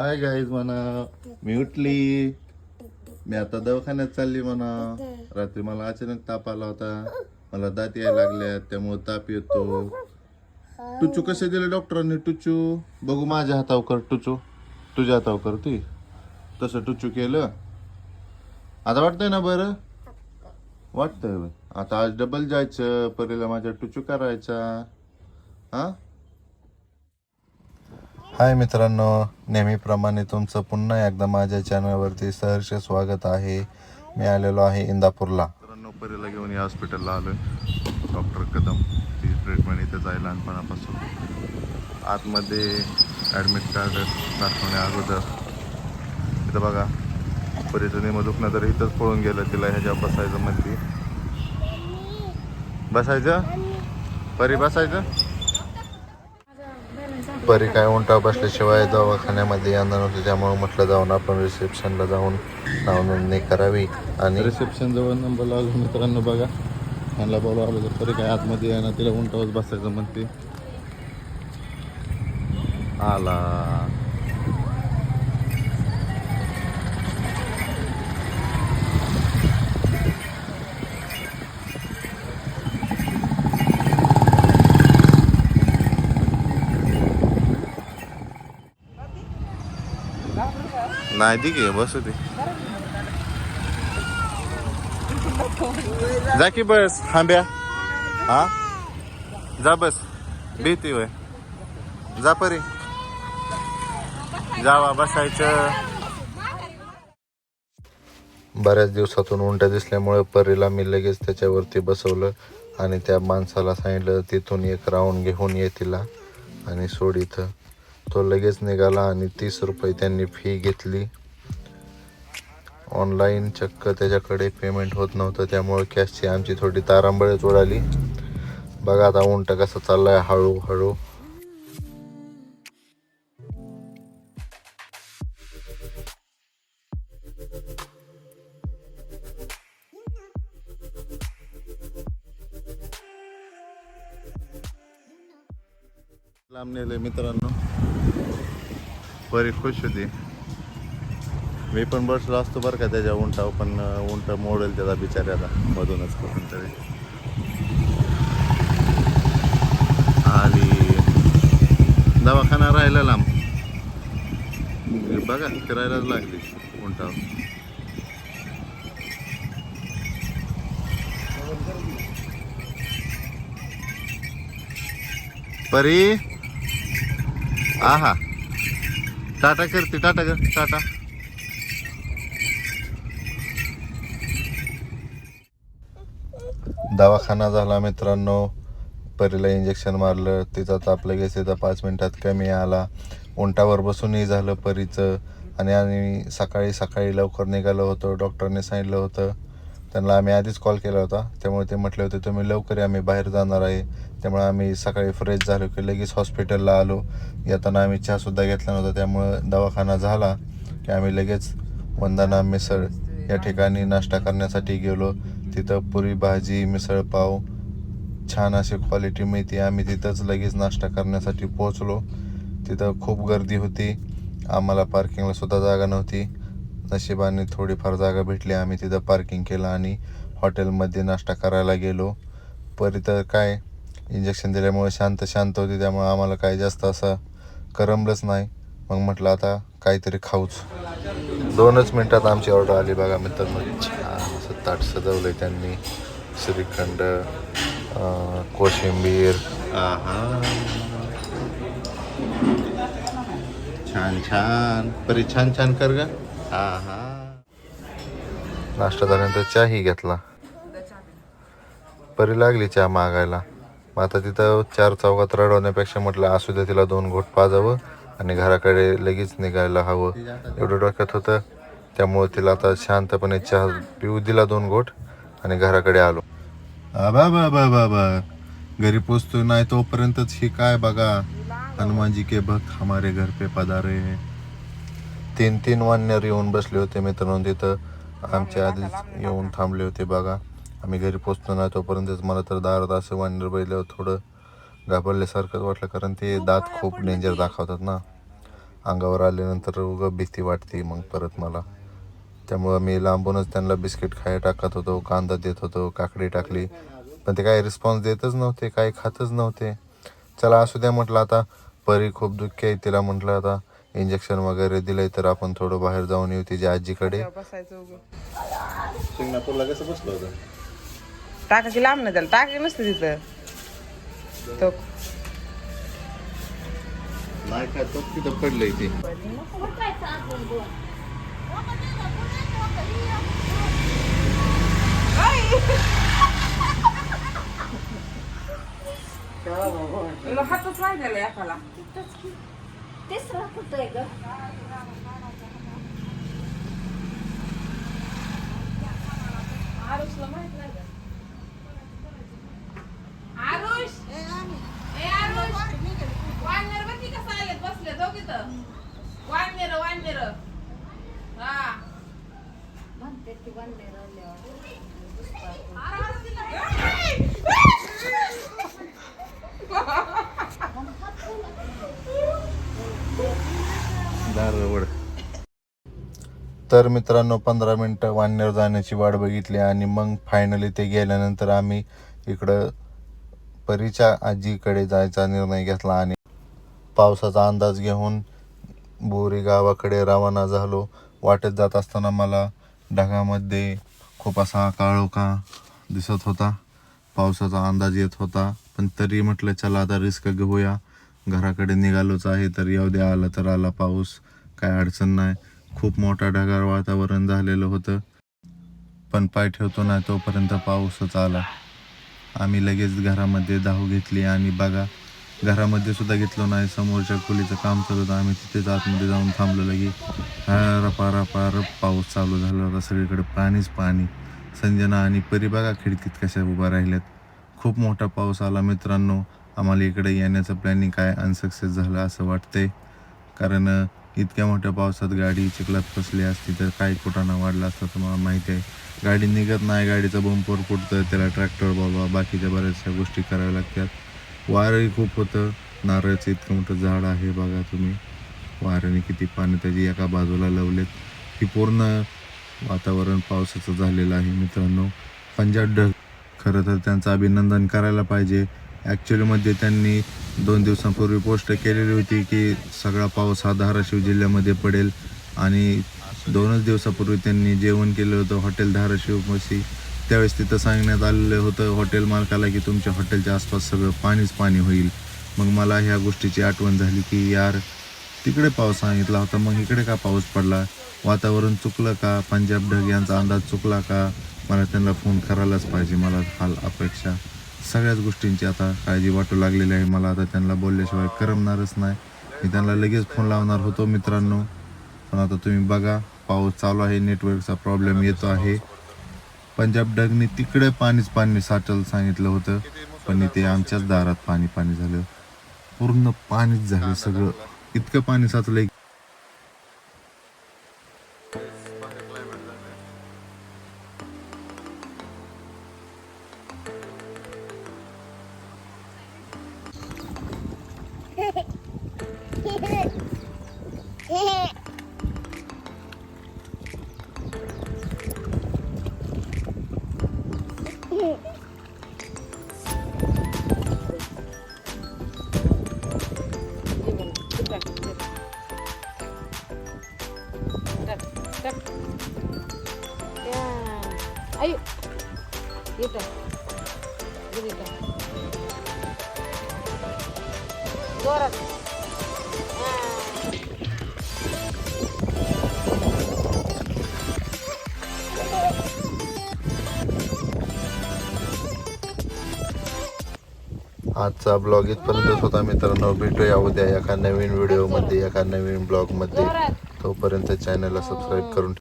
Hi guys म्हणा. मी उठली. मी आता दवाखान्यात चालली म्हणा. रात्री मला अचानक ताप आला होता. मला दात यायला लागल्या त्यामुळे ताप येतो. टुचू कसे दिले डॉक्टरांनी टुचू? बघू माझ्या हातावर कर टुचू. तुझ्या हातावर कर ती. तसं टुचू केलं. आता वाटतंय ना बरं? वाटतंय. आता आज डबल जायचं. परीला माझ्या टुचू करायचा. हां? हाय मित्रांनो नेहमीप्रमाणे तुमचं पुन्हा एकदा माझ्या चॅनलवरती सहर्ष स्वागत आहे. मी आलेलो आहे इंदापूरला. मित्रांनो परीला घेऊन या हॉस्पिटलला आलो डॉक्टर कदम ती ट्रीटमेंट इथं जाईल लहानपणापासून. आतमध्ये ॲडमिट कार्ड दाखवण्या अगोदर. इथं बघा परीचं नेमं दुखणं तर इथंच पळून गेलं तिला ह्याच्या बसायचं म्हणली बसायचं? परी बसायचं? परी काय उंटा बसल्याशिवाय दवाखान्यामध्ये येणार नव्हतं त्यामुळे म्हटलं जाऊन आपण रिसेप्शनला जाऊन नाव नोंदणी करावी आणि रिसेप्शन जवळ नंबर लागला मित्रांनो बघा. त्यांना बोलावं तर परी काय आतमध्ये येणार तिला उंटावर बसायचं म्हणते. आला. नाही ती घे बसू दे. जा की बस थांब्या. हा? जा बस. भीती वय जा परी. जावा बसायचं. बऱ्याच दिवसातून उंट्या दिसल्यामुळे परीला मी लगेच त्याच्यावरती बसवलं आणि त्या माणसाला सांगितलं तिथून एक राऊंड घेऊन ये तिला आणि सोड इथं. तो लगेच निघाला आणि तीस रुपये त्यांनी फी घेतली. ऑनलाईन चक्क त्याच्याकडे पेमेंट होत नव्हतं त्यामुळे कॅशची आमची थोडी तारांबळच उडाली. बघा आता उंट कसं चाललाय हळूहळू. लांब नेले मित्रांनो. बरी खुश होती. मी पण बसलो असतो बरं का त्याच्या उंटावर पण उंट मोडेल त्याचा बिचाऱ्याला मधूनच करून तरी. आणि दवाखाना राहिला लांब. बघा फिरायलाच लागली उंटावर. परी? आहा. टाटा करते टाटा कर टाटा. दवाखाना झाला मित्रांनो. परीला इंजेक्शन मारलं. तिचा ताप लगेच तिथं पाच मिनटात कमी आला. उंटावर बसूनही झालं परीचं. आणि आम्ही सकाळी सकाळी लवकर निघालो होतो. डॉक्टरने सांगितलं होतं. त्यांना आम्ही आधीच कॉल केला होता. त्यामुळे ते म्हटले होते तुम्ही लवकर आम्ही बाहेर जाणार आहे. त्यामुळे आम्ही सकाळी फ्रेश झालो की लगेच हॉस्पिटलला आलो. येताना आम्ही चहासुद्धा घेतला नव्हता. त्यामुळं दवाखाना झाला की आम्ही लगेच वंदना मिसळ या ठिकाणी नाश्ता करण्यासाठी गेलो. तिथं पुरी भाजी मिसळपाव छान अशी क्वालिटी मिळते. आम्ही तिथंच लगेच नाश्ता करण्यासाठी पोहोचलो. तिथं खूप गर्दी होती. आम्हाला पार्किंगला सुद्धा जागा नव्हती. नशिबाने थोडीफार जागा भेटली. आम्ही तिथं पार्किंग केलं आणि हॉटेलमध्ये नाश्ता करायला गेलो. परी तर काय इंजेक्शन दिल्यामुळे शांत शांत होती. त्यामुळे आम्हाला काय जास्त असं करमलंच नाही. मग म्हटलं आता काहीतरी खाऊच. दोनच मिनिटात आमची ऑर्डर आली बघा मित्रांनो छान असं ताट सजवलंय त्यांनी. श्रीखंड कोशिंबीर. आहा. छान छान. परी छान छान कर ग. हा हा नाश्ता झाल्यानंतर चहाही घेतला. परी लागली चहा मागायला. मग आता तिथं चार चौकात रडवण्यापेक्षा म्हटलं असू द्या तिला दोन घोट पाजावं. आणि घराकडे लगेच निघायला हवं. एवढं डोक्यात होतं. त्यामुळे तिला आता शांतपणे चहा पिऊ दिला दोन घोट आणि घराकडे आलो. बा बा बा बा बा. घरी पोचतो नाही तोपर्यंतच ही काय बघा. हनुमान जी के भक्त हमारे घर पे पधारे तीन तीन वानर येऊन बसले होते मित्रांनो तिथं. आमच्या आधीच येऊन थांबले होते बघा. आम्ही घरी पोचतो ना तोपर्यंतच मला तर दारात असं वानर बघितल्यावर थोडं घाबरल्यासारखंच वाटलं कारण ते दात खूप डेंजर दाखवतात ना. अंगावर आल्यानंतर उगं भीती वाटते मग परत मला. त्यामुळं मी लांबूनच त्यांना बिस्किट खायला टाकत होतो कांदा देत होतो काकडी टाकली. पण ते काही रिस्पॉन्स देतच नव्हते काही खातच नव्हते. चला असू द्या म्हटलं आता. परी खूप दुःखी आहे तिला म्हटलं आता. इंजेक्शन वगैरे दिलंय तर आपण थोडं बाहेर जाऊन येऊ तिच्या आजीकडे. बसायचं उगं. शिंगणापूरला कसं बसलं होतं? टाका की लांब ना त्याला टाका नसतं तिथं. तो नाही काय तो तिथं पडलंय ते. हातच त्याला एकाला. तेच राहत होतंय ग आरुष ए आरुष वानर बघ कसं आलेत बसले दोघ इथं वानर वानर हा म्हणते ती वंदे दारवड तर मित्रांनो पंधरा मिनटं वाण्यावर जाण्याची वाट बघितली आणि मग फायनली ते गेल्यानंतर आम्ही इकडं परीच्या आजीकडे जायचा निर्णय घेतला आणि पावसाचा अंदाज घेऊन बोरी गावाकडे रवाना झालो. वाटेत जात असताना मला ढगामध्ये खूप असा काळोखा दिसत होता. पावसाचा अंदाज येत होता पण तरी म्हटलं चला आता रिस्क घेऊया. घराकडे निघालोच आहे तर येऊ द्या आला तर आला पाऊस. काय अडचण नाही. खूप मोठा ढगाळ वातावरण झालेलं होतं. पण पाय ठेवतो नाही तोपर्यंत पाऊसच आला. आम्ही लगेच घरामध्ये धाव घेतली आणि बघा घरामध्ये सुद्धा घेतलो नाही. समोरच्या खोलीचं काम चालू होतं. आम्ही तिथेच आतमध्ये जाऊन थांबलो लगे. रपा रपा रप पाऊस चालू झाला होता. सगळीकडे पाणीच पाणी. संजना आणि परी बघा खिडकीत कशा उभा राहिल्यात. खूप मोठा पाऊस आला मित्रांनो. आम्हाला इकडे येण्याचं प्लॅनिंग काय अनसक्सेस झालं असं वाटतंय. कारण इतक्या मोठ्या पावसात गाडी चिखलात फसली असती तर काय कुटाणा वाढला असता तुम्हाला माहिती आहे. गाडी निघत नाही गाडीचं बंपर फुटतं त्याला ट्रॅक्टर बाबा बाकीच्या बऱ्याचशा गोष्टी कराव्या लागतात. वारंही खूप होतं. नारळाचं इतकं मोठं झाड आहे बघा तुम्ही. वाऱ्याने किती पाणी त्याची एका बाजूला लावलेत. ही पूर्ण वातावरण पावसाचं झालेलं आहे मित्रांनो. पंजाब ढग. खरं तर त्यांचं अभिनंदन करायला पाहिजे. ॲक्च्युलीमध्ये त्यांनी दोन दिवसांपूर्वी पोस्ट केलेली होती की सगळा पाऊस हा धाराशिव जिल्ह्यामध्ये पडेल. आणि दोनच दिवसापूर्वी त्यांनी जेवण केलं होतं हॉटेल धाराशिवपाशी त्यावेळेस तिथं सांगण्यात आलेलं होतं हॉटेल मालकाला की तुमच्या हॉटेलच्या आसपास सगळं पाणीच पाणी होईल. मग मला ह्या गोष्टीची आठवण झाली की यार तिकडे पाऊस सांगितला होता मग इकडे का पाऊस पडला? वातावरण चुकलं का? पंजाब ढग यांचा अंदाज चुकला का? मला त्यांना फोन करायलाच पाहिजे मला हाल अपेक्षा. सगळ्याच गोष्टींची आता काळजी वाटू लागलेली आहे. मला आता त्यांना बोलल्याशिवाय करमणारच नाही. मी त्यांना लगेच फोन लावणार होतो मित्रांनो. पण आता तुम्ही बघा पाऊस चालू आहे नेटवर्कचा प्रॉब्लेम येतो आहे. पंजाब डगने तिकडे पाणीच पाणी साठल सांगितलं होतं. पण इथे आमच्याच दारात पाणी पाणी झालं. पूर्ण पाणीच झालं सगळं. इतकं पाणी साचलंय आजचा ब्लॉग इथपर्यंतच होता मित्रांनो भेटूया उद्या एका नवीन व्हिडिओमध्ये एका नवीन ब्लॉगमध्ये तोपर्यंत चॅनलला सबस्क्राईब करून